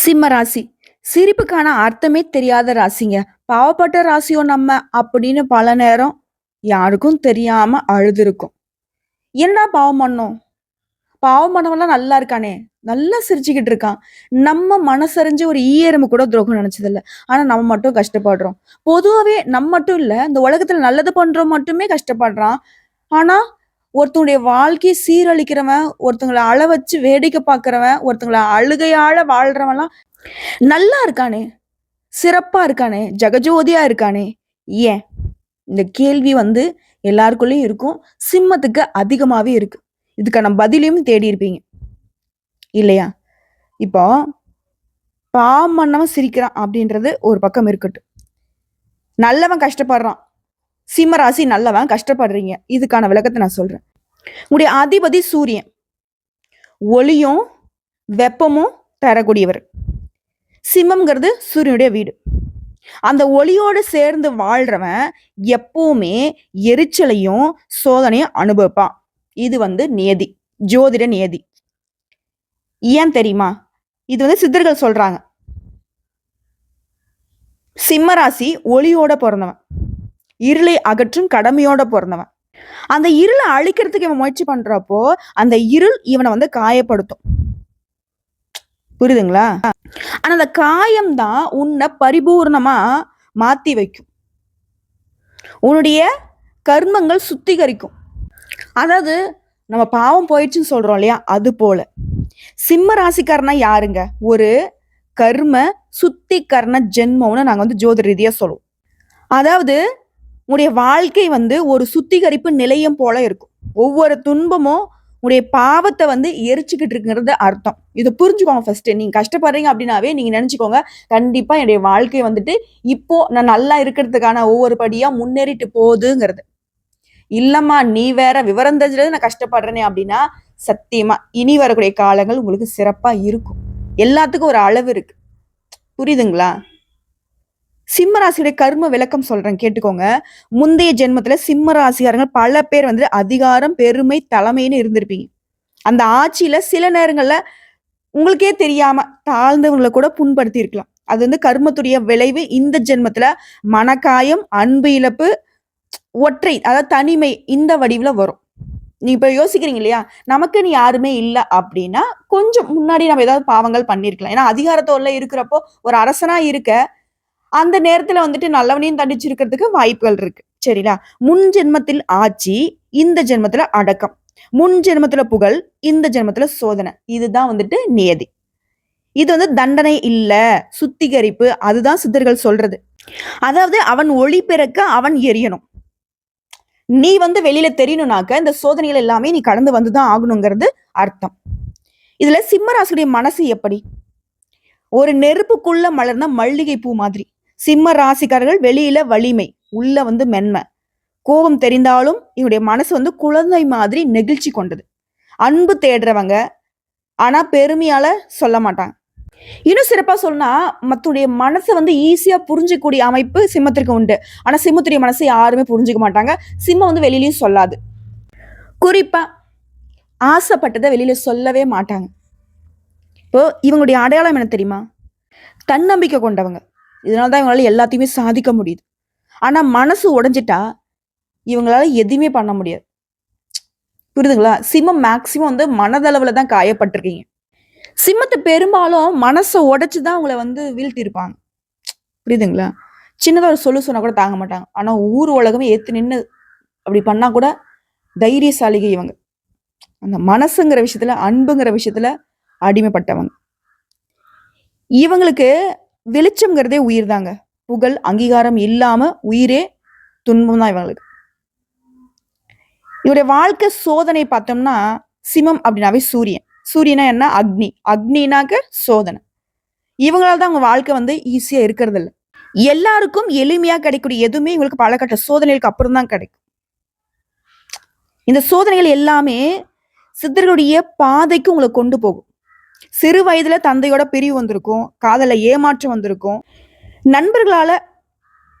சிம்ம ராசி. சிரிப்புக்கான அர்த்தமே தெரியாத ராசிங்க. பாவப்பட்ட ராசியோ நம்ம அப்படின்னு பல நேரம் யாருக்கும் தெரியாம அழுதுருக்கும். என்னடா பாவம் பண்ணோம்? பாவம் பண்ணவெல்லாம் நல்லா இருக்கானே. நல்லா சிரிச்சுக்கிட்டு இருக்கான். நம்ம மனசறிஞ்சு ஒரு ஈயரமு கூட துரோகம் நினைச்சது இல்ல ஆனா நம்ம மட்டும் கஷ்டப்படுறோம். பொதுவாகவே நம்ம மட்டும் இல்லை இந்த உலகத்துல நல்லது பண்றோம் மட்டுமே கஷ்டப்படுறான். ஆனா ஒருத்தனுடைய வாழ்க்கையை சீரழிக்கிறவன் ஒருத்தங்களை அழ வச்சு வேடிக்கை பார்க்குறவன் ஒருத்தங்களை அழுகையால வாழ்றவன்லாம் நல்லா இருக்கானே சிறப்பா இருக்கானே ஜெகஜோதியா இருக்கானே. ஏன்? இந்த கேள்வி வந்து எல்லாருக்குள்ளயும் இருக்கும் சிம்மத்துக்கு அதிகமாவே இருக்கு. இதுக்கான பதிலையும் தேடி இருப்பீங்க. இல்லையா? இப்போ பாவம் பண்ணவன் சிரிக்கிறான் அப்படின்றது ஒரு பக்கம் இருக்கட்டும். நல்லவன் கஷ்டப்படுறான். சிம்மராசி நல்லவன் கஷ்டப்படுறீங்க. இதுக்கான விளக்கத்தை நான் சொல்றேன். உங்களுடைய அதிபதி சூரியன். ஒளியும் வெப்பமும் தரக்கூடியவர். சிம்மம்ங்கிறது சூரியனுடைய வீடு. அந்த ஒளியோடு சேர்ந்து வாழ்றவன் எப்பவுமே எரிச்சலையும் சோதனையும் அனுபவிப்பான். இது வந்து நியதி ஜோதிட நியதி. ஏன் தெரியுமா? இது வந்து சித்தர்கள் சொல்றாங்க. சிம்மராசி ஒளியோட பிறந்தவன். இருளை அகற்றும் கடமையோட பிறந்தவன். அந்த இருளை அழிக்கிறதுக்கு இவன் முயற்சி பண்றப்போ அந்த இருள் இவனை வந்து காயப்படுத்தும். புரியுதுங்களா? ஆனா அந்த காயம் தான் உன்னை பரிபூர்ணமா மாத்தி வைக்கும். உன்னுடைய கர்மங்கள் சுத்திகரிக்கும். அதாவது நம்ம பாவம் போயிடுச்சுன்னு சொல்றோம் இல்லையா? அது போல. சிம்ம ராசிக்காரனா யாருங்க? ஒரு கர்ம சுத்திகரண ஜென்மம்னு நாங்க வந்து ஜோதி ரீதியா சொல்லுவோம். அதாவது உங்களுடைய வாழ்க்கை வந்து ஒரு சுத்திகரிப்பு நிலையம் போல இருக்கும். ஒவ்வொரு துன்பமும் உங்களுடைய பாவத்தை வந்து எரிச்சுக்கிட்டு இருக்குங்கிறது அர்த்தம். இதை புரிஞ்சுக்கோங்க ஃபர்ஸ்ட் நீங்க கஷ்டப்படுறீங்க அப்படின்னாவே நீங்க நினைச்சுக்கோங்க. கண்டிப்பா என்னுடைய வாழ்க்கை வந்துட்டு இப்போ நான் நல்லா இருக்கிறதுக்கான ஒவ்வொரு படியா முன்னேறிட்டு போகுதுங்கிறது. இல்லம்மா நீ வேற விவரம் தெரிஞ்சது நான் கஷ்டப்படுறேனே அப்படின்னா சத்தியமா இனி வரக்கூடிய காலங்கள் உங்களுக்கு சிறப்பா இருக்கும். எல்லாத்துக்கும் ஒரு அளவு இருக்கு. புரியுதுங்களா? சிம்ம ராசியுடைய கர்ம விளக்கம் சொல்றேன் கேட்டுக்கோங்க. முந்தைய ஜென்மத்துல சிம்ம ராசிக்காரங்க பல பேர் வந்து அதிகாரம் பெருமை தலைமைன்னு இருந்திருப்பீங்க. அந்த ஆட்சியில சில நேரங்கள்ல உங்களுக்கே தெரியாம தாழ்ந்தவங்களை கூட புண்படுத்தி இருக்கலாம். அது வந்து கர்மத்துடைய விளைவு இந்த ஜென்மத்துல மனக்காயம் அன்பு இழப்பு ஒற்றை அதாவது தனிமை இந்த வடிவுல வரும். நீ இப்ப யோசிக்கிறீங்க இல்லையா? நமக்குன்னு யாருமே இல்லை அப்படின்னா கொஞ்சம் முன்னாடி நம்ம ஏதாவது பாவங்கள் பண்ணிருக்கலாம். ஏன்னா அதிகாரத்தோட இருக்கிறப்போ ஒரு அரசனா இருக்க அந்த நேரத்துல வந்துட்டு நல்லவனையும் தண்டிச்சிருக்கிறதுக்கு வாய்ப்புகள் இருக்கு. சரிங்களா? முன் ஜென்மத்தில் ஆட்சி இந்த ஜென்மத்துல அடக்கம். முன் ஜென்மத்துல புகழ் இந்த ஜென்மத்துல சோதனை. இதுதான் வந்துட்டு நியதி. இது வந்து தண்டனை இல்ல சுத்திகரிப்பு அதுதான் சித்தர்கள் சொல்றது. அதாவது அவன் ஒளி பிறக்க அவன் எரியணும். நீ வந்து வெளியில தெரியணும்னாக்க இந்த சோதனைகள் எல்லாமே நீ கடந்து வந்துதான் ஆகணுங்கிறது அர்த்தம். இதுல சிம்மராசுடைய மனசு எப்படி? ஒரு நெருப்புக்குள்ள மலர்ந்த மல்லிகை பூ மாதிரி. சிம்ம ராசிக்காரர்கள் வெளியில வலிமை உள்ள வந்து மென்மை. கோபம் தெரிந்தாலும் இவருடைய மனசு வந்து குழந்தை மாதிரி நெகிழ்ச்சி கொண்டது. அன்பு தேடுறவங்க ஆனா பெருமையால சொல்ல மாட்டாங்க. இன்னும் சிறப்பா சொன்னா மத்தனுடைய மனசை வந்து ஈஸியா புரிஞ்சக்கூடிய அமைப்பு சிம்மத்திற்கு உண்டு. ஆனா சிம்மத்துடைய மனசை யாருமே புரிஞ்சுக்க மாட்டாங்க. சிம்மம் வந்து வெளியிலயும் சொல்லாது. குறிப்பா ஆசைப்பட்டதை வெளியில சொல்லவே மாட்டாங்க. இப்போ இவங்களுடைய அடையாளம் என்ன தெரியுமா? தன்னம்பிக்கை கொண்டவங்க. இதனால தான் இவங்களால எல்லாத்தையுமே சாதிக்க முடியுது. ஆனா மனசு உடைஞ்சிட்டா இவங்களால எதுவுமே பண்ண முடியாது. புரியுதுங்களா? சிம்மம் மேக்சிமம் வந்து மனதளவுல தான் காயப்பட்டிருக்கீங்க. சிம்மத்தை பெரும்பாலும் மனசை உடைச்சு தான் அவங்கள வந்து வீழ்த்திருப்பாங்க புரியுதுங்களா? சின்னதாக ஒரு சொல்லு சொன்னா கூட தாங்க மாட்டாங்க. ஆனா ஊர் உலகமே ஏத்து நின்று அப்படி பண்ணா கூட தைரியசாலிகை இவங்க. அந்த மனசுங்கிற விஷயத்துல அன்புங்கிற விஷயத்துல அடிமைப்பட்டவங்க. இவங்களுக்கு வெளிச்சம்ங்கிறதே உயிர் தாங்க புகழ் அங்கீகாரம் இல்லாம உயிரே துன்பம் தான் இவங்களுக்கு. இவருடைய வாழ்க்கை சோதனை பார்த்தோம்னா சிமம் அப்படின்னாவே சூரியன். சூரியனா என்ன? அக்னி. அக்னினாக்க சோதனை. இவங்களால தான் அவங்க வாழ்க்கை வந்து ஈஸியா இருக்கிறது இல்லை எல்லாருக்கும் எளிமையா கிடைக்கக்கூடிய எதுவுமே இவங்களுக்கு பலகட்ட சோதனைகளுக்கு அப்புறம் தான் கிடைக்கும். இந்த சோதனைகள் எல்லாமே சித்தர்களுடைய பாதைக்கு உங்களை கொண்டு போகும். சிறு வயதுல தந்தையோட பிரிவு வந்திருக்கும் காதல ஏமாற்றம் வந்திருக்கும். நண்பர்களால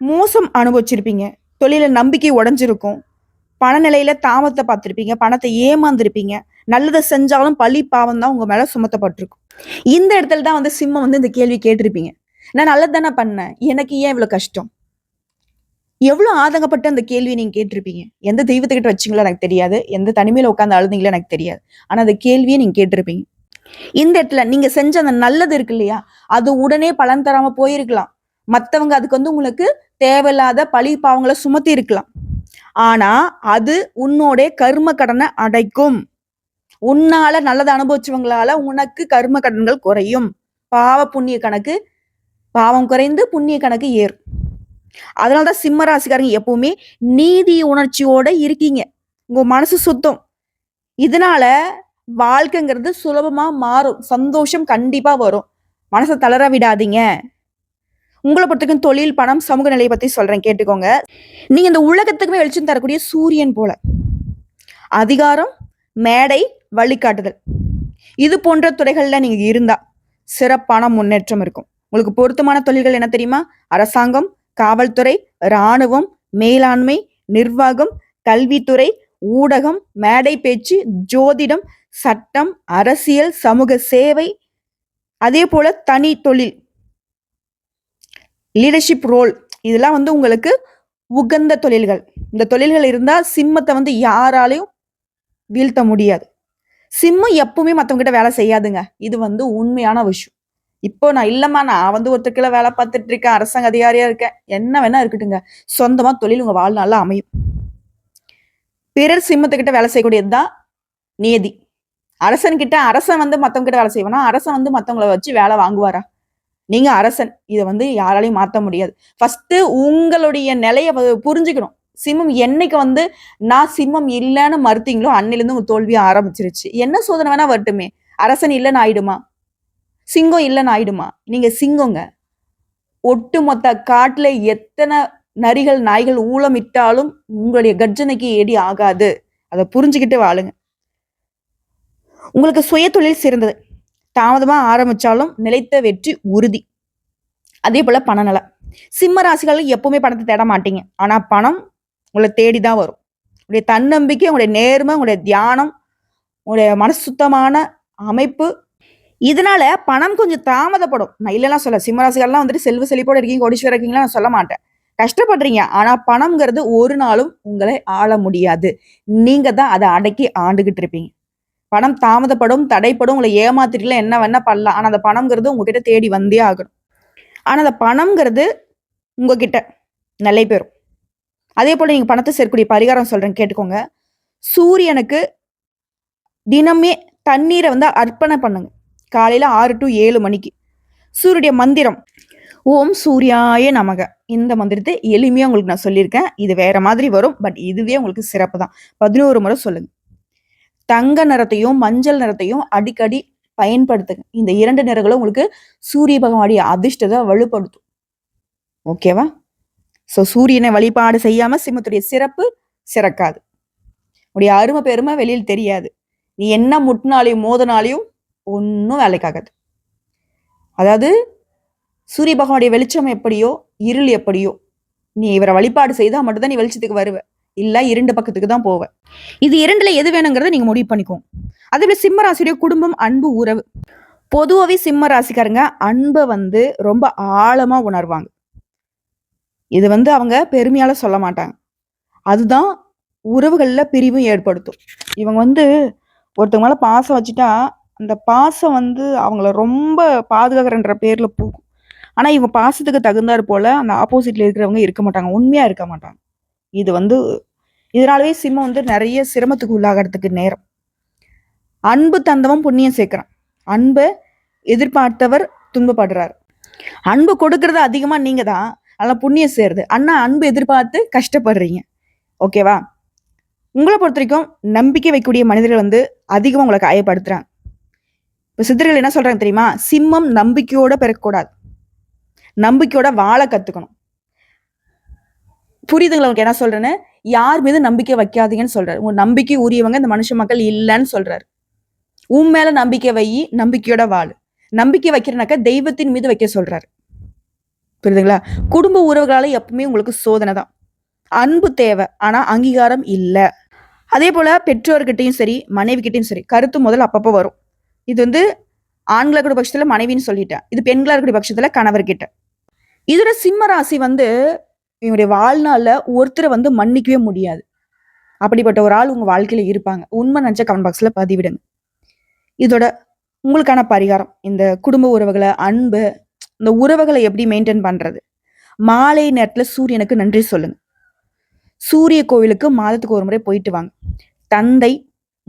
மோசம் அனுபவிச்சிருப்பீங்க. தொழில நம்பிக்கை உடைஞ்சிருக்கும். பணநிலையில தாமத்தை பார்த்துருப்பீங்க. பணத்தை ஏமாந்துருப்பீங்க. நல்லதை செஞ்சாலும் பழி பாவம் தான் உங்க மேல சுமத்தப்பட்டிருக்கும். இந்த இடத்துல தான் வந்து சிம்மம் வந்து இந்த கேள்வி கேட்டிருப்பீங்க. நான் நல்லது தானே பண்ணேன். எனக்கு ஏன் இவ்வளவு கஷ்டம்? எவ்வளவு ஆதங்கப்பட்டு அந்த கேள்வியை நீங்க கேட்டிருப்பீங்க? எந்த தெய்வத்துக்கிட்ட வச்சீங்களோ எனக்கு தெரியாது. எந்த தனிமையில உட்காந்து அழுதீங்களோ எனக்கு தெரியாது. ஆனா அந்த கேள்வியை நீங்க கேட்டிருப்பீங்க. இந்த இடத்துல நீங்க செஞ்ச அந்த நல்லது இருக்கு இல்லையா? அது உடனே பலன் தராம போயிருக்கலாம். மற்றவங்க அதுக்கு வந்து உங்களுக்கு தேவையில்லாத பழி பாவங்களை சுமத்தி இருக்கலாம். ஆனா அது உன்னோட கர்ம கடனை அடைக்கும். உன்னால நல்லதை அனுபவிச்சவங்களால உனக்கு கர்ம கடன்கள் குறையும். பாவ புண்ணிய கணக்கு பாவம் குறைந்து புண்ணிய கணக்கு ஏறும் அதனாலதான் சிம்ம ராசிக்காரங்க எப்பவுமே நீதி உணர்ச்சியோட இருக்கீங்க. உங்க மனசு சுத்தம். இதனால வாழ்க்கைங்கிறது சுலபமா மாறும். சந்தோஷம் கண்டிப்பா வரும். மனசை தளர விடாதீங்க. உங்களை பொறுத்தக்கும் தொழில் பணம் சமூக நிலையை பத்தி சொல்றேன். கேட்டுக்கோங்க. நீங்க இந்த உலகத்துக்குமே வெளிச்சம் தரக்கூடிய சூரியன் போல. அதிகாரம் மேடை வழிகாட்டுதல். இது போன்ற துறைகள்ல நீங்க இருந்தா சிறப்பான முன்னேற்றம் இருக்கும். உங்களுக்கு பொருத்தமான தொழில்கள் என்ன தெரியுமா? அரசாங்கம் காவல்துறை இராணுவம் மேலாண்மை நிர்வாகம் கல்வித்துறை ஊடகம் மேடை பேச்சு ஜோதிடம் சட்டம் அரசியல் சமூக சேவை அதே போல தனி தொழில். லீடர்ஷிப் ரோல் இதெல்லாம் வந்து உங்களுக்கு உகந்த தொழில்கள். இந்த தொழில்கள் இருந்தால் சிம்மத்தை வந்து யாராலையும் வீழ்த்த முடியாது. சிம்மம் எப்பவுமே மத்தவங்க கிட்ட வேலை செய்யாதுங்க. இது வந்து உண்மையான விஷயம். இப்போ நான் இல்லைம்மா நான் வந்து ஒருத்தருக்குள்ள வேலை பார்த்துட்டு இருக்கேன் அரசாங்க அதிகாரியா இருக்கேன். என்ன வேணா இருக்கட்டுங்க. சொந்தமா தொழில் உங்க வாழ்நாளில் அமையும். பிறர் சிம்மத்துக்கிட்ட வேலை செய்யக்கூடியதுதான் நியதி. அரசன் கிட்ட அரசன் வந்து மத்தவங்க கிட்ட வேலை செய்வானா? அரசன் வந்து மற்றவங்கள வச்சு வேலை வாங்குவாரா? நீங்க அரசன். இதை வந்து யாராலையும் மாற்ற முடியாது. ஃபர்ஸ்ட் உங்களுடைய நிலைய புரிஞ்சுக்கணும். சிம்மம் என்னைக்கு வந்து நான் சிம்மம் இல்லைன்னு மறுத்தீங்களோ அன்னிலிருந்து உங்க தோல்வி ஆரம்பிச்சிருச்சு. என்ன சோதனை வேணா வரட்டுமே. அரசன் இல்லைன்னு ஆயிடுமா? சிங்கம் இல்லைன்னு ஆயிடுமா? நீங்க சிங்கங்க. ஒட்டுமொத்த காட்டுல எத்தனை நரிகள் நாய்கள் ஊளமிட்டாலும் உங்களுடைய கர்ஜனைக்கு ஏடி ஆகாது. அதை புரிஞ்சுக்கிட்டு வாழுங்க. உங்களுக்கு சுய தொழில் சிறந்தது. தாமதமாக ஆரம்பித்தாலும் நிலைத்த வெற்றி உறுதி. அதே போல் பணநலம் சிம்ம ராசிகள் எப்பவுமே பணத்தை தேட மாட்டீங்க. ஆனால் பணம் உங்களை தேடி தான் வரும். உங்களுடைய தன்னம்பிக்கை உங்களுடைய நேர்மை உங்களுடைய தியானம் உங்களுடைய மனசு சுத்தமான அமைப்பு. இதனால பணம் கொஞ்சம் தாமதப்படும். நான் இல்லைலாம் சொல்ல சிம்மராசிகள்லாம் வந்துட்டு செல்வ செழிப்போடு இருக்கீங்க கோடீஸ்வரர் இருக்கீங்களா நான் சொல்ல மாட்டேன். கஷ்டப்படுறீங்க. ஆனா பணம்ங்கிறது ஒரு நாளும் உங்களை ஆள முடியாது. நீங்க தான் அதை அடக்கி ஆண்டுகிட்டு இருப்பீங்க. பணம் தாமதப்படும் தடைப்படும் உங்களை ஏமாத்திட்டுல என்ன வேணா பண்ணலாம். ஆனா அந்த பணம்ங்கிறது உங்ககிட்ட தேடி வந்தே ஆகணும். ஆனா அந்த பணம்ங்கிறது உங்ககிட்ட நிலை பெறும். அதே போல நீங்க பணத்தை சேர்க்கக்கூடிய பரிகாரம் சொல்றேன் கேட்டுக்கோங்க. சூரியனுக்கு தினமே தண்ணீரை வந்து அர்ப்பணை பண்ணுங்க. காலையில ஆறு டு ஏழு மணிக்கு. சூரியனுடைய மந்திரம் ஓம் சூர்யாய நமக. இந்த மந்திரத்தை எளிமையா உங்களுக்கு நான் சொல்லியிருக்கேன். இது வேற மாதிரி வரும் பட் இதுவே உங்களுக்கு சிறப்பு தான் பதினோரு முறை சொல்லுங்க. தங்க நிறத்தையும் மஞ்சள் நிறத்தையும் அடிக்கடி பயன்படுத்துங்க. இந்த இரண்டு நிறங்களும் உங்களுக்கு சூரிய பகவானுடைய அதிர்ஷ்டத்தை வலுப்படுத்தும். ஓகேவா ஸோ சூரியனை வழிபாடு செய்யாம சிம்மத்துடைய சிறப்பு சிறக்காது. உடைய அருமை பெருமை வெளியில் தெரியாது. நீ என்ன முட்டினாலையும் மோதினாலையும் ஒன்றும் வேலைக்காகாது. அதாவது சூரிய பகவானுடைய வெளிச்சம் எப்படியோ இருள் எப்படியோ நீ இவரை வழிபாடு செய்தால் மட்டும்தான் நீ வெளிச்சத்துக்கு வருவ. இல்லை இரண்டு பக்கத்துக்கு தான் போவேன். இது இரண்டுல எது வேணுங்கிறத நீங்கள் முடிவு பண்ணிக்கோங்க. அதே போல சிம்ம ராசியுடைய குடும்பம் அன்பு உறவு. பொதுவாகவே சிம்ம ராசிக்காரங்க அன்பை வந்து ரொம்ப ஆழமாக உணர்வாங்க. இது வந்து அவங்க பெருமையால சொல்ல மாட்டாங்க. அதுதான் உறவுகளில் பிரிவும் ஏற்படுத்தும். இவங்க வந்து ஒருத்தவங்க மேலே பாசம் வச்சுட்டா அந்த பாசம் வந்து அவங்கள ரொம்ப பாதுகாக்கிறன்ற பேரில் போகும் ஆனால் இவங்க பாசத்துக்கு தகுந்தாற் போல் அந்த ஆப்போசிட்டில் இருக்கிறவங்க இருக்க மாட்டாங்க உண்மையாக இருக்க மாட்டாங்க. இது வந்து இதனாலவே சிம்மம் வந்து நிறைய சிரமத்துக்கு உள்ளாகிறதுக்கு நேரம். அன்பு தந்தவன் புண்ணியம் சேர்க்கிறான். அன்பை எதிர்பார்த்தவர் துன்பப்படுறாரு. அன்பு கொடுக்கறது அதிகமாக நீங்கள் தான் ஆனா புண்ணியம் சேருது. அண்ணா அன்பு எதிர்பார்த்து கஷ்டப்படுறீங்க. ஓகேவா உங்களை பொறுத்த வரைக்கும் நம்பிக்கை வைக்கக்கூடிய மனிதர்கள் வந்து அதிகமாக உங்களை காயப்படுத்துறாங்க. இப்போ சித்தர்கள் என்ன சொல்கிறாங்க தெரியுமா? சிம்மம் நம்பிக்கையோட பிறக்கக்கூடாது நம்பிக்கையோட வாழ கற்றுக்கணும் புரியுதுங்களா உங்களுக்கு என்ன சொல்கிறேன்னு யார் மீது நம்பிக்கை வைக்காதீங்கன்னு சொல்றாரு. உங்க நம்பிக்கை உரியவங்க இந்த மனுஷ மக்கள் இல்லைன்னு சொல்றாரு. உன் மேல நம்பிக்கை வை நம்பிக்கையோட வாழ். நம்பிக்கை வைக்கிறனாக்கா தெய்வத்தின் மீது வைக்க சொல்றாரு. புரியுதுங்களா? குடும்ப உறவுகளால எப்பவுமே உங்களுக்கு சோதனை தான். அன்பு தேவை ஆனா அங்கீகாரம் இல்லை. அதே போல பெற்றோர்கிட்டையும் சரி மனைவி சரி கருத்து முதல்ல அப்பப்போ வரும். இது வந்து ஆண்களாக இருக்கக்கூடிய பட்சத்துல மனைவின்னு சொல்லிட்டேன். இது பெண்களாக இருக்கக்கூடிய பட்சத்துல கணவர்கிட்ட. இதோட சிம்ம ராசி வந்து இவங்களுடைய வாழ்நாளில் ஒருத்தரை வந்து மன்னிக்கவே முடியாது. அப்படிப்பட்ட ஒரு ஆள் உங்கள் வாழ்க்கையில் இருப்பாங்க. உண்மை நினச்ச கமெண்ட் பாக்ஸில் பதிவிடுங்க. இதோட உங்களுக்கான பரிகாரம் இந்த குடும்ப உறவுகளை அன்பு இந்த உறவுகளை எப்படி மெயின்டைன் பண்ணுறது மாலை நேரத்தில் சூரியனுக்கு நன்றி சொல்லுங்க. சூரிய கோவிலுக்கு மாதத்துக்கு ஒரு முறை போயிட்டு வாங்க. தந்தை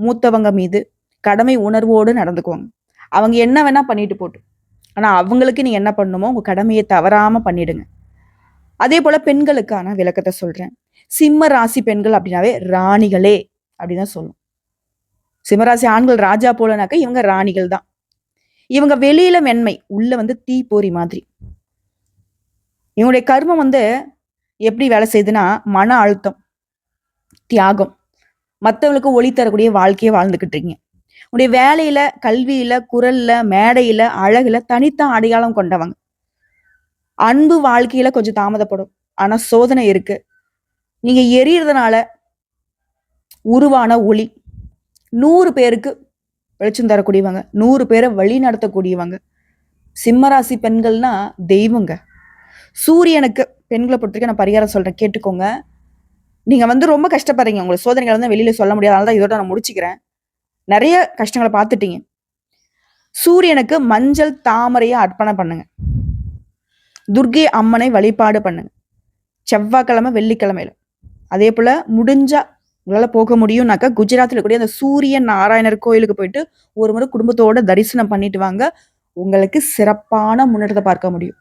மூத்தவங்க மீது கடமை உணர்வோடு நடந்துக்குவாங்க. அவங்க என்ன வேணா பண்ணிட்டு போட்டு. ஆனால் அவங்களுக்கு நீங்கள் என்ன பண்ணணுமோ உங்கள் கடமையை தவறாமல் பண்ணிடுங்க. அதே போல பெண்களுக்கான விளக்கத்தை சொல்றேன். சிம்ம ராசி பெண்கள் அப்படின்னாவே ராணிகளே அப்படின்னு தான் சொல்லும். சிம்மராசி ஆண்கள் ராஜா போலனாக்க இவங்க ராணிகள் தான். இவங்க வெளியில மென்மை உள்ள வந்து தீப்பொறி மாதிரி. இவங்களுடைய கர்மம் வந்து எப்படி வேலை செய்யுதுன்னா மன அழுத்தம் தியாகம். மற்றவங்களுக்கு ஒளி தரக்கூடிய வாழ்க்கையை வாழ்ந்துக்கிட்டு இருக்கீங்க. உங்களுடைய வேலையில கல்வியில குரல்ல மேடையில அழகுல தனித்த அடையாளம் கொண்டவங்க. அன்பு வாழ்க்கையில கொஞ்சம் தாமதப்படும். ஆனா சோதனை இருக்கு. நீங்க எரியறதுனால உருவான ஒளி. நூறு பேருக்கு வெளிச்சம் தரக்கூடியவங்க நூறு பேரை வழி நடத்தக்கூடியவங்க. சிம்மராசி பெண்கள்னா தெய்வங்க. சூரியனுக்கு பெண்களை பொறுத்தவரைக்கும் நான் பரிகாரம் சொல்றேன் கேட்டுக்கோங்க. நீங்க வந்து ரொம்ப கஷ்டப்படுறீங்க. உங்களுக்கு சோதனைகள் வந்து வெளியில சொல்ல முடியாது. அதனால தான் இதோட நான் முடிச்சுக்கிறேன். நிறைய கஷ்டங்களை பார்த்துட்டீங்க. சூரியனுக்கு மஞ்சள் தாமரையை அர்ப்பணம் பண்ணுங்க. துர்கை அம்மனை வழிபாடு பண்ணுங்க. செவ்வாய்க்கிழமை வெள்ளிக்கிழமையில. அதே போல முடிஞ்சா உங்களால போக முடியும்னாக்கா குஜராத்தில் கூடிய அந்த சூரிய நாராயணர் கோயிலுக்கு போயிட்டு ஒரு முறை குடும்பத்தோட தரிசனம் பண்ணிட்டு வாங்க. உங்களுக்கு சிறப்பான முன்னேற்றத்தை பார்க்க முடியும்.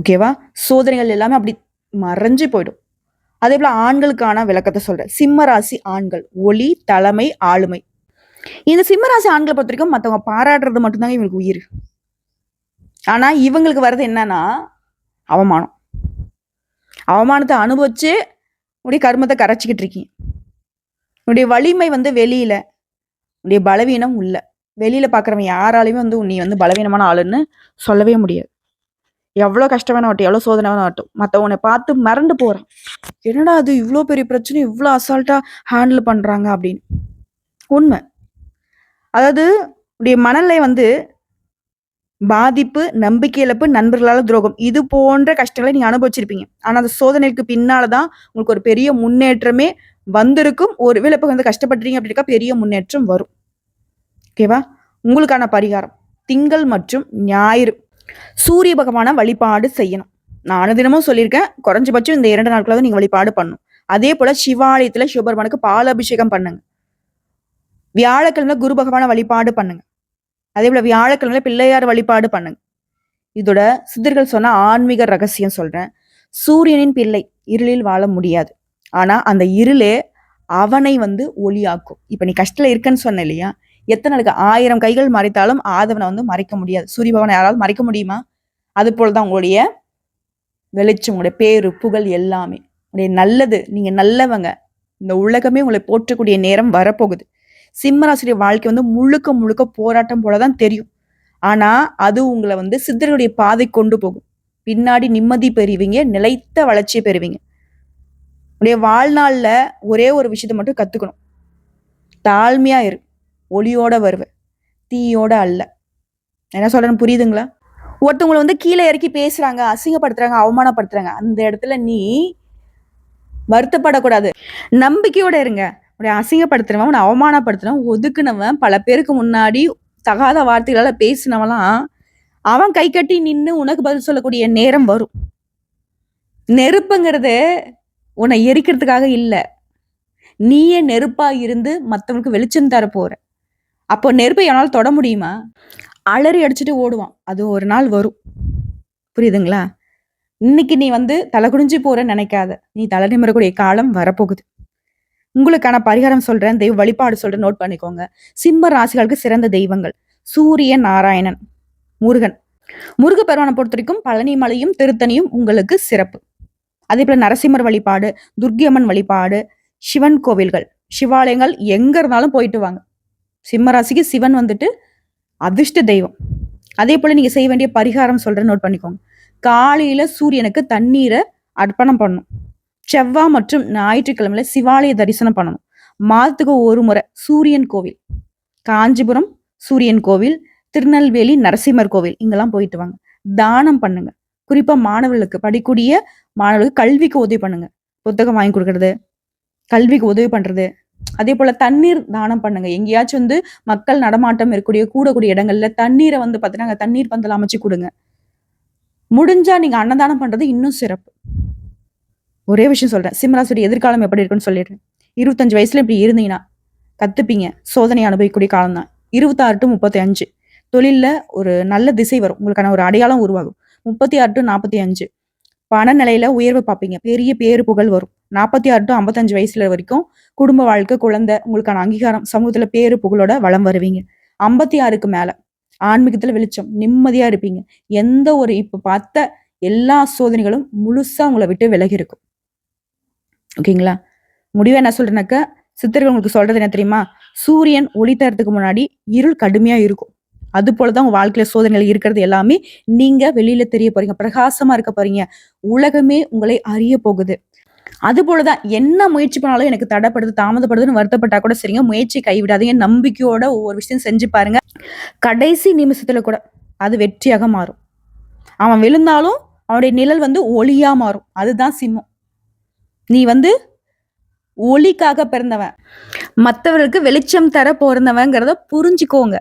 ஓகேவா சோதனைகள் எல்லாமே அப்படி மறைஞ்சு போயிடும். அதே போல ஆண்களுக்கான விளக்கத்தை சொல்றேன். சிம்ம ராசி ஆண்கள் ஒளி தலைமை ஆளுமை. இந்த சிம்மராசி ஆண்களை பொறுத்த வரைக்கும் மற்றவங்க பாராட்டுறது மட்டும்தாங்க இவங்களுக்கு உயிர். ஆனால் இவங்களுக்கு வர்றது என்னன்னா அவமானம். அவமானத்தை அனுபவிச்சு உடைய கர்மத்தை கரைச்சிக்கிட்டு இருக்கீங்க. உன்னுடைய வலிமை வந்து வெளியில உன்னுடைய பலவீனம் உள்ள. வெளியில பார்க்குறவன் யாராலையுமே வந்து நீ வந்து பலவீனமான ஆளுன்னு சொல்லவே முடியாது. எவ்வளோ கஷ்டமான ஆகட்டும் எவ்வளோ சோதனை ஆகட்டும் மற்றவனை பார்த்து மறந்து போகிறான் என்னடா அது இவ்வளோ பெரிய பிரச்சனை இவ்வளோ அசால்ட்டாக ஹேண்டில் பண்ணுறாங்க அப்படின்னு. உண்மை. அதாவது உடைய மனநிலை வந்து பாதிப்பு நம்பிக்கை இழப்பு நண்பர்களால் துரோகம். இது போன்ற கஷ்டங்களை நீங்கள் அனுபவிச்சிருப்பீங்க. ஆனால் அந்த சோதனைக்கு பின்னால் தான் உங்களுக்கு ஒரு பெரிய முன்னேற்றமே வந்திருக்கும். ஒரு வேலை இப்போ வந்து கஷ்டப்படுறீங்க அப்படின்னா பெரிய முன்னேற்றம் வரும். ஓகேவா உங்களுக்கான பரிகாரம். திங்கள் மற்றும் ஞாயிறு. சூரிய பகவானை வழிபாடு செய்யணும். நானும் தினமும் சொல்லியிருக்கேன் குறைஞ்சபட்சம் இந்த இரண்டு நாட்களாவது நீங்கள் வழிபாடு பண்ணணும். அதே போல் சிவாலயத்தில் சிவபெருமானுக்கு பால் அபிஷேகம் பண்ணுங்க. வியாழக்கிழமை குரு பகவானை வழிபாடு பண்ணுங்க. அதே போல வியாழக்கிழமை பிள்ளையார் வழிபாடு பண்ணுங்க. இதோட சித்தர்கள் சொன்ன ஆன்மீக ரகசியம் சொல்றேன். சூரியனின் பிள்ளை இருளில் வாழ முடியாது. ஆனா அந்த இருளே அவனை வந்து ஒளியாக்கும். இப்ப நீ கஷ்டத்துல இருக்கன்னு சொன்ன இல்லையா? எத்தனை நாளுக்கு ஆயிரம் கைகள் மறைத்தாலும் ஆதவனை வந்து மறைக்க முடியாது. சூரிய பவனை யாராவது மறைக்க முடியுமா? அது போலதான் உங்களுடைய வெளிச்சம் உங்களுடைய பேரு புகழ் எல்லாமே. உங்களுடைய நல்லது நீங்க நல்லவங்க. இந்த உலகமே உங்களை போற்றக்கூடிய நேரம் வரப்போகுது. சிம்மராசிரிய வாழ்க்கை வந்து முழுக்க முழுக்க போராட்டம் போலதான் தெரியும். ஆனா அது உங்களை வந்து சித்தர்களுடைய பாதை கொண்டு போகும். பின்னாடி நிம்மதி பெறுவீங்க நிலைத்த வளர்ச்சியை பெறுவீங்க. உடைய வாழ்நாளில் ஒரே ஒரு விஷயத்தை மட்டும் கத்துக்கணும். தாழ்மையா இரு. ஒளியோட வருவ. தீயோட அல்ல. என்ன சொல்றேன்னு புரியுதுங்களா? ஒருத்தவங்களை வந்து கீழே இறக்கி பேசுறாங்க அசிங்கப்படுத்துறாங்க அவமானப்படுத்துறாங்க. அந்த இடத்துல நீ வருத்தப்படக்கூடாது. நம்பிக்கையோட இருங்க. உடைய அசிங்கப்படுத்துறவன் அவனை அவமானப்படுத்துறவன் ஒதுக்குனவன் பல பேருக்கு முன்னாடி தகாத வார்த்தைகளால பேசினவெல்லாம் அவன் கை கட்டி நின்று உனக்கு பதில் சொல்லக்கூடிய நேரம் வரும். நெருப்புங்கிறது உன்னை எரிக்கிறதுக்காக இல்லை. நீயே நெருப்பா இருந்து மற்றவங்களுக்கு வெளிச்சம் தர போற. அப்போ நெருப்பை என்னால் தொட முடியுமா? அலறி அடிச்சுட்டு ஓடுவான். அது ஒரு நாள் வரும். புரியுதுங்களா? இன்னைக்கு நீ வந்து தலை குடிஞ்சு போறன்னு நினைக்காத. நீ தலை நிமிரக்கூடிய காலம் வரப்போகுது. உங்களுக்கான பரிகாரம் சொல்றேன் தெய்வ வழிபாடு சொல்றேன் நோட் பண்ணிக்கோங்க. சிம்ம ராசிகளுக்கு சிறந்த தெய்வங்கள். சூரிய நாராயணன் முருகன். முருக பொறுத்த வரைக்கும் பழனி மலையும் திருத்தணியும் உங்களுக்கு சிறப்பு. அதே போல நரசிம்மர் வழிபாடு துர்கியம்மன் வழிபாடு சிவன் கோவில்கள். சிவாலயங்கள் எங்க இருந்தாலும் போயிட்டு வாங்க. சிம்மராசிக்கு சிவன் வந்துட்டு அதிர்ஷ்ட தெய்வம். அதே போல நீங்க செய்ய வேண்டிய பரிகாரம் சொல்றேன் நோட் பண்ணிக்கோங்க. காலையில சூரியனுக்கு தண்ணீரை அர்ப்பணம் பண்ணும் செவ்வாய் மற்றும் ஞாயிற்றுக்கிழமையில சிவாலய தரிசனம் பண்ணணும். மாதத்துக்கு ஒரு முறை சூரியன் கோவில். காஞ்சிபுரம் சூரியன் கோவில் திருநெல்வேலி நரசிம்மர் கோவில் இங்கெல்லாம் போயிட்டு வாங்க. தானம் பண்ணுங்க. குறிப்பா மாணவர்களுக்கு படிக்கூடிய மாணவர்களுக்கு கல்விக்கு உதவி பண்ணுங்க. புத்தகம் வாங்கி கொடுக்கறது கல்விக்கு உதவி பண்றது. அதே போல தண்ணீர் தானம் பண்ணுங்க. எங்கேயாச்சும் வந்து மக்கள் நடமாட்டம் இருக்கக்கூடிய கூடக்கூடிய இடங்கள்ல தண்ணீரை வந்து பார்த்தீங்கன்னா தண்ணீர் பந்தல் அமைச்சு கொடுங்க. முடிஞ்சா நீங்க அன்னதானம் பண்றது இன்னும் சிறப்பு. ஒரே விஷயம் சொல்றேன். சிம்மராசுடைய எதிர்காலம் எப்படி இருக்குன்னு சொல்லிடுறேன். இருபத்தஞ்சு வயசுல இப்படி இருந்தீங்கன்னா கத்துப்பீங்க. சோதனை அனுபவிக்கக்கூடிய காலம் தான் இருபத்தாறு டு முப்பத்தி அஞ்சு தொழிலில் ஒரு நல்ல திசை வரும். உங்களுக்கான ஒரு அடையாளம் உருவாகும். முப்பத்தி ஆறு டு நாற்பத்தி அஞ்சு பண நிலையில உயர்வு பார்ப்பீங்க. பெரிய பேரு புகழ் வரும். நாற்பத்தி ஆறு டு ஐம்பத்தஞ்சு வயசுல வரைக்கும் குடும்ப வாழ்க்கை குழந்தை உங்களுக்கான அங்கீகாரம் சமூகத்துல பேரு புகழோட வளம் வருவீங்க. ஐம்பத்தி ஆறுக்கு மேல. ஆன்மீகத்துல வெளிச்சம். நிம்மதியா இருப்பீங்க. எந்த ஒரு இப்ப பார்த்த எல்லா சோதனைகளும் முழுசா உங்களை விட்டு விலகி இருக்கும். ஓகேங்களா? முடிவை என்ன சொல்றேனாக்க சித்தர்கள் உங்களுக்கு சொல்றது என்ன தெரியுமா? சூரியன் ஒளி தரத்துக்கு முன்னாடி இருள் கடுமையா இருக்கும். அது போலதான் உங்க வாழ்க்கையில சோதனைகள் இருக்கிறது எல்லாமே நீங்க வெளியில தெரிய போறீங்க. பிரகாசமா இருக்க போறீங்க. உலகமே உங்களை அறிய போகுது. அது போலதான் என்ன முயற்சி பண்ணாலும் எனக்கு தடைப்படுது தாமதப்படுதுன்னு வருத்தப்பட்டா கூட சரிங்க. முயற்சி கைவிடாதீங்க. நம்பிக்கையோட ஒவ்வொரு விஷயம் செஞ்சு பாருங்க. கடைசி நிமிஷத்துல கூட அது வெற்றியாக மாறும். அவன் விழுந்தாலும் அவனுடைய நிழல் வந்து ஒளியா மாறும். அதுதான் சிம்மம். நீ வந்து ஒளிக்காக பிறந்தவன். மற்றவர்களுக்கு வெளிச்சம் தர பிறந்தவங்கிறத புரிஞ்சுக்கோங்க.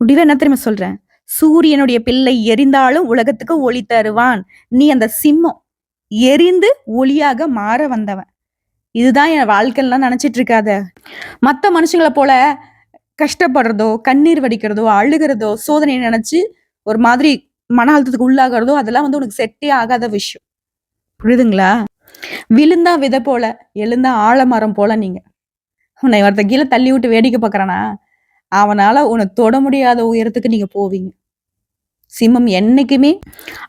முடிவு என்ன தெரியுமா சொல்றேன்? சூரியனுடைய பிள்ளை எரிந்தாலும் உலகத்துக்கு ஒளி தருவான். நீ அந்த சிம்மம் எரிந்து ஒளியாக மாற வந்தவன். இதுதான் என் வாழ்க்கையெல்லாம் நினைச்சிட்டு இருக்காத மற்ற மனுஷங்களை போல கஷ்டப்படுறதோ கண்ணீர் வடிக்கிறதோ அழுகிறதோ சோதனையை நினைச்சு ஒரு மாதிரி மன அழுத்தத்துக்கு உள்ளாகிறதோ அதெல்லாம் வந்து உனக்கு செட்டே ஆகாத விஷயம். புரியுதுங்களா? விழுந்தா விதை போல எழுந்தா ஆலமரம் போல நீங்க. உன்னை ஒருத்த கீழே தள்ளி விட்டு வேடிக்கை பார்க்குறானா? அவனால உன்னை தொட முடியாத உயரத்துக்கு நீங்க போவீங்க. சிம்மம் என்னைக்குமே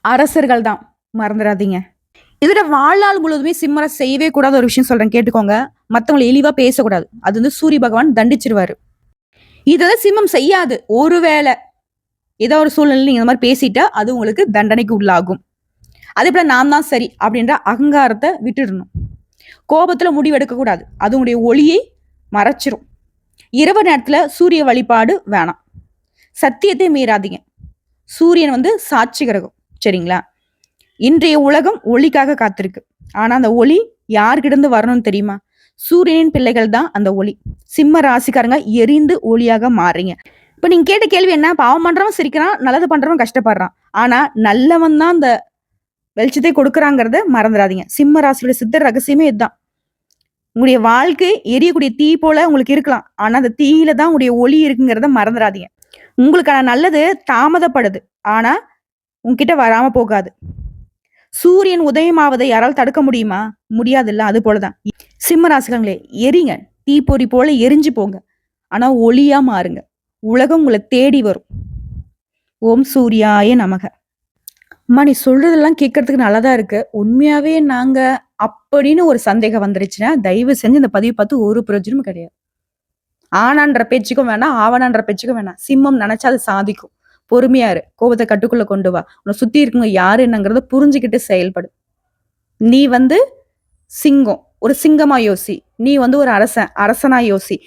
அரசர்கள் தான். மறந்துடாதீங்க இதோட வாழ்நாள் முழுவதுமே சிம்மரை செய்யவே கூடாத ஒரு விஷயம் சொல்றேன் கேட்டுக்கோங்க. மற்றவங்களை இழிவா பேசக்கூடாது. அது வந்து சூரிய பகவான் தண்டிச்சிருவாரு. இதெல்லாம் சிம்மம் செய்யாது. ஒருவேளை ஏதோ ஒரு சூழ்நிலை நீங்க இந்த மாதிரி பேசிட்டா அது உங்களுக்கு தண்டனைக்கு உள்ளாகும். அதே போல் நான் தான் சரி அப்படின்ற அகங்காரத்தை விட்டுடணும். கோபத்தில் முடிவெடுக்கக்கூடாது கூடாது. ஒளியை மறைச்சிரும். இரவு நேரத்தில் சூரிய வழிபாடு வேணாம். சத்தியத்தை மீறாதீங்க. சூரியன் வந்து சாட்சி கிரகம் சரிங்களா? இன்றைய உலகம் ஒளிக்காக காத்திருக்கு. ஆனால் அந்த ஒளி யார்கிட்ட வரணும்னு தெரியுமா? சூரியனின் பிள்ளைகள் தான் அந்த ஒளி. சிம்ம ராசிக்காரங்க எரிந்து ஒளியாக மாறுறீங்க. இப்போ நீங்கள் கேட்ட கேள்வி என்ன? பாவம் பண்ணுறவன் சிரிக்கிறான் நல்லது பண்ணுறவன் கஷ்டப்படுறான். ஆனால் நல்லவன் தான் அந்த வெளிச்சத்தை கொடுக்குறாங்கிறத மறந்துடாதீங்க சிம்ம ராசியோட சித்தர் ரகசியமே இதுதான். உங்களுடைய வாழ்க்கை எரியக்கூடிய தீ போல உங்களுக்கு இருக்கலாம். ஆனா அந்த தீயில தான் உங்களுடைய ஒளி இருக்குங்கிறத மறந்துடாதீங்க உங்களுக்கான நல்லது தாமதப்படுது. ஆனா உங்ககிட்ட வராம போகாது. சூரியன் உதயமாவதை யாரால் தடுக்க முடியுமா? முடியாதுல்ல அது போலதான். சிம்ம ராசிகளே எரிங்க. தீப்பொறி போல எரிஞ்சு போங்க. ஆனா ஒளியா மாறுங்க. உலகம் உங்களை தேடி வரும். ஓம் சூர்யாய நமக. அம்மா நீ சொல்றதெல்லாம் கேட்கறதுக்கு நல்லாதான் இருக்கு. உண்மையாவே நாங்க அப்படின்னு ஒரு சந்தேகம் வந்துருச்சுன்னா தயவு செஞ்சு இந்த பதிவு பார்த்து ஒரு பிரயோஜனமும் கிடையாது. ஆனான்ற பேச்சுக்கும் வேணாம் ஆவணான்ற பேச்சுக்கும் வேணாம். சிம்மம் நினைச்சா அது சாதிக்கும். பொறுமையாரு கோபத்தை கட்டுக்குள்ள கொண்டு வா. உன்னை சுத்தி இருக்கவங்க யாரு என்னங்கிறத புரிஞ்சுக்கிட்டு செயல்படு. நீ வந்து சிங்கம். ஒரு சிங்கமா யோசி. நீ வந்து ஒரு அரசன். அரசனா யோசி.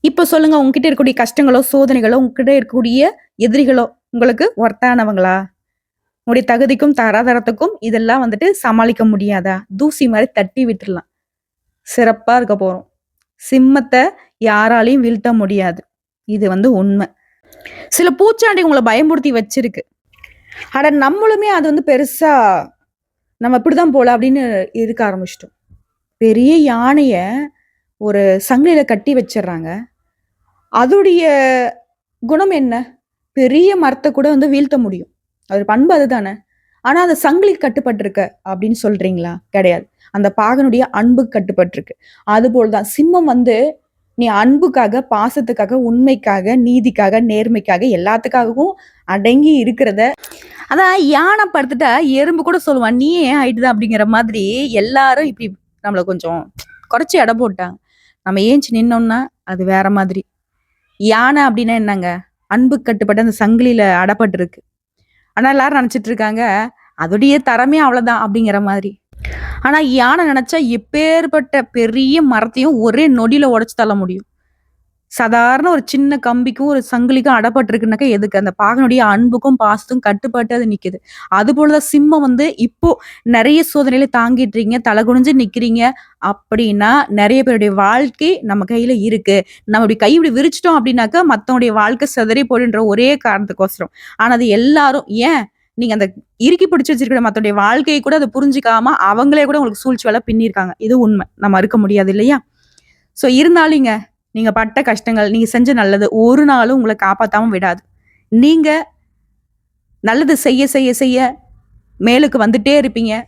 இப்ப சொல்லுங்க உங்ககிட்ட இருக்கக்கூடிய கஷ்டங்களோ சோதனைகளோ உங்ககிட்ட இருக்கக்கூடிய எதிரிகளோ உங்களுக்கு ஒர்த்தானவங்களா உங்களுடைய தகுதிக்கும் தராதரத்துக்கும் இதெல்லாம் வந்துட்டு சமாளிக்க முடியாதா? தூசி மாதிரி தட்டி விட்டுடலாம் சிறப்பா இருக்க போறோம். சிம்மத்தை யாராலையும் வீழ்த்த முடியாது. இது வந்து உண்மை. சில பூச்சாண்டி உங்களை பயமுறுத்தி வச்சிருக்கு. அட நம்மளுமே அது வந்து பெருசா நம்ம இப்படிதான் போல அப்படின்னு இருக்க ஆரம்பிச்சிட்டோம். பெரிய யானைய ஒரு சங்கிலியில கட்டி வச்சிடுறாங்க. அதோடைய குணம் என்ன? பெரிய மரத்தை கூட வந்து வீழ்த்த முடியும். அவர் பண்பு அதுதானே? ஆனால் அந்த சங்கிலி கட்டுப்பட்டிருக்க அப்படின்னு சொல்றீங்களா? கிடையாது. அந்த பாகனுடைய அன்பு கட்டுப்பட்டிருக்கு. அது போலதான். சிம்மம் வந்து நீ அன்புக்காக பாசத்துக்காக உண்மைக்காக நீதிக்காக நேர்மைக்காக எல்லாத்துக்காகவும் அடங்கி இருக்கிறத அதான் யானை படுத்துட்டா எறும்பு கூட சொல்லுவான் நீ ஏன் ஆயிட்டுதான்? அப்படிங்கிற மாதிரி எல்லாரும் இப்படி நம்மளை கொஞ்சம் குறைச்சி இடம் போட்டாங்க. நம்ம ஏஞ்சி நின்னோம்னா அது வேற மாதிரி. யானை அப்படின்னா என்னங்க? அன்பு கட்டுப்பட்டு அந்த சங்கிலியில அடப்பட்டிருக்கு. ஆனா எல்லாரும் நினைச்சிட்டு இருக்காங்க அதோடைய தரமே அவ்வளவுதான் அப்படிங்கிற மாதிரி. ஆனா யானை நினைச்சா எப்பேற்பட்ட பெரிய மரத்தையும் ஒரே நொடியில உடச்சி தள்ள முடியும். சாதாரண ஒரு சின்ன கம்பிக்கும், ஒரு சங்கிலிக்கும் அடப்பட்டிருக்குனாக்க எதுக்கு? அந்த பாகனுடைய அன்புக்கும், பாசத்துக்கும் கட்டுப்பட்டு அது நிற்குது அது தான் சிம்மம் வந்து இப்போ நிறைய சோதனையில தாங்கிட்டுறீங்க தலை குனிஞ்சு நிக்கிறீங்க அப்படின்னா, நிறைய பேருடைய வாழ்க்கை நம்ம கையில இருக்கு. நம்ம இப்படி கை இப்படி விரிச்சிட்டோம் அப்டின்னாக்கா, மத்தவங்களுடைய வாழ்க்கை சிதறி போடுன்ற ஒரே காரணத்துக்கோசரம். ஆனா அது எல்லாரும் ஏன்? நீங்க அந்த இறுக்கி பிடிச்சி வச்சிருக்கிற மத்தவங்களுடைய வாழ்க்கையை கூட அதை புரிஞ்சுக்காம, அவங்களே கூட உங்களுக்கு சூழ்ச்சி வேலை பின்னிருக்காங்க இது உண்மை நம்ம மறுக்க முடியாது இல்லையா? ஸோ இருந்தாலுங்க, நீங்க பட்ட கஷ்டங்கள், நீங்க செஞ்ச நல்லது ஒரு நாளும் உங்களை காப்பாத்தாம விடாது. நீங்க நல்லது செய்ய, செய்ய, செய்ய மேலுக்கு வந்துட்டே இருப்பீங்க.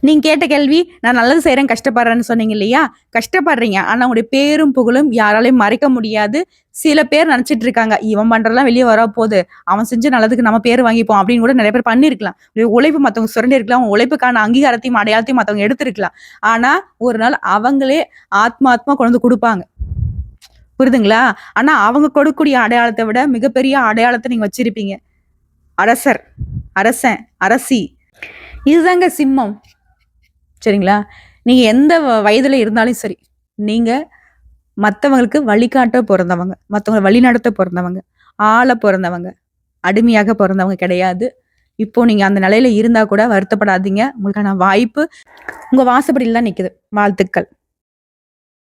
நீங்க கேட்ட கேள்வி, நான் நல்லது செய்யறேன் கஷ்டப்படுறேன்னு சொன்னீங்க இல்லையா? கஷ்டப்படுறீங்க. ஆனா உங்களுடைய பேரும், புகழும் யாராலையும் மறைக்க முடியாது. சில பேர் நினைச்சிட்டு இருக்காங்க, இவன் பண்றதெல்லாம் வெளிய வரப்போது. அவன் செஞ்ச நல்லதுக்கு நம்ம பேர் வாங்கிப்போம் அப்படின்னு கூட நிறைய பேர் பண்ணியிருக்கலாம். உழைப்பு மத்தவங்க சுரண்டி இருக்கலாம் உழைப்புக்கான அங்கீகாரத்தையும், அடையாளத்தையும் மத்தவங்க எடுத்திருக்கலாம். ஆனா, ஒரு நாள் அவங்களே ஆத்மாத்மா கொண்டு வந்து புரியுதுங்களா? ஆனா அவங்க கொடுக்கக்கூடிய அடையாளத்தை விட மிகப்பெரிய அடையாளத்தை நீங்க வச்சிருப்பீங்க. அரசர், அரசன், அரசி. இதுதாங்க சிம்மம். சரிங்களா? நீங்க எந்த வ வயதுல இருந்தாலும் சரி, நீங்க மற்றவங்களுக்கு வழிகாட்ட பிறந்தவங்க மற்றவங்களை வழிநடத்த பிறந்தவங்க ஆள பிறந்தவங்க அடிமையாக பிறந்தவங்க கிடையாது. இப்போ நீங்க அந்த நிலையில இருந்தா கூட வருத்தப்படாதீங்க. உங்களுக்கான வாய்ப்பு உங்க வாசப்படியில் தான் நிற்குது வாழ்த்துக்கள்.